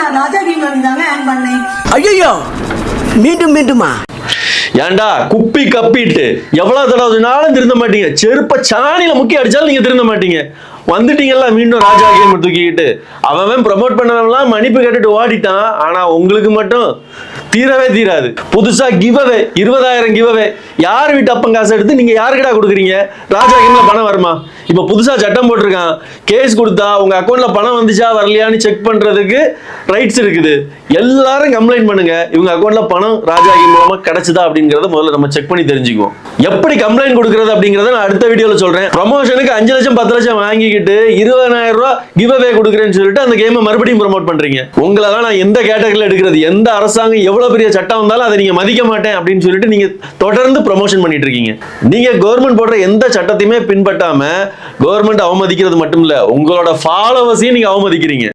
நான் ராஜா கேம் தாங்க ஆன் பண்ணேன். ஐயோ மீண்டும் மீண்டுமா? ஏன்டா குப்பி கப்பிட்டு எவ்வளவு தடவைனாலும் திருந்த மாட்டீங்க. செருப்ப சாணியில முக்கி அடிச்சாலும் நீங்க திருந்த மாட்டீங்க. வந்துட்டீங்கல்ல மீண்டும் ராஜா கேம் தூக்கிக்கிட்டு அவன் ப்ரமோட் பண்ணவன்லாம் மன்னிப்பு கேட்டுட்டு ஓடிட்டான். ஆனா உங்களுக்கு மட்டும் தீரவே தீராது. புதுசா கிவவே இருபதாயிரம் கிவவே யார் வீட்டு அப்பன் காசு எடுத்து நீங்க யாருக்கிட்ட கொடுக்குறீங்க? ராஜா கேம்ல பணம் வருமா? இப்ப புதுசா சட்டம் போட்டிருக்கான். கேஸ் கொடுத்தா உங்க அக்கௌண்ட்ல பணம் வந்துச்சா வரலையான்னு செக் பண்றதுக்கு ரைட்ஸ் இருக்குது. எல்லாரும் கம்ப்ளைண்ட் பண்ணுங்க. இவங்க அக்கௌண்ட்ல பணம் ராஜா கேம் மூலமா கிடைச்சதா அப்படிங்கறத முதல்ல நம்ம செக் பண்ணி தெரிஞ்சுக்குவோம். எப்படி கம்ப்ளைண்ட் கொடுக்கறது அப்படிங்கறத நான் அடுத்த வீடியோல சொல்றேன். ப்ரமோஷனுக்கு அஞ்சு லட்சம் பத்து லட்சம் வாங்கிக்கிட்டு இருபதாயிரம் ரூபாய் கிவ் அவே கொடுக்குறேன்னு சொல்லிட்டு அந்த கேமை மறுபடியும் ப்ரமோட் பண்றீங்க. உங்களெல்லாம் நான் எந்த கேட்டகரியில் எடுக்கிறது எந்த அரசாங்கம் எவ்வளவு எவ்வளோ பெரிய சட்டம் வந்தாலும் அதை நீங்கள் மதிக்க மாட்டேன் அப்படின்னு சொல்லிட்டு நீங்கள் தொடர்ந்து ப்ரொமோஷன் பண்ணிட்டு இருக்கீங்க. நீங்க கவர்மெண்ட் போடுற எந்த சட்டத்தையுமே பின்பற்றாம கவர்மெண்ட் அவமதிக்கிறது மட்டும் இல்ல உங்களோட ஃபாலோவர்ஸையும் நீங்கள் அவமதிக்கிறீங்க.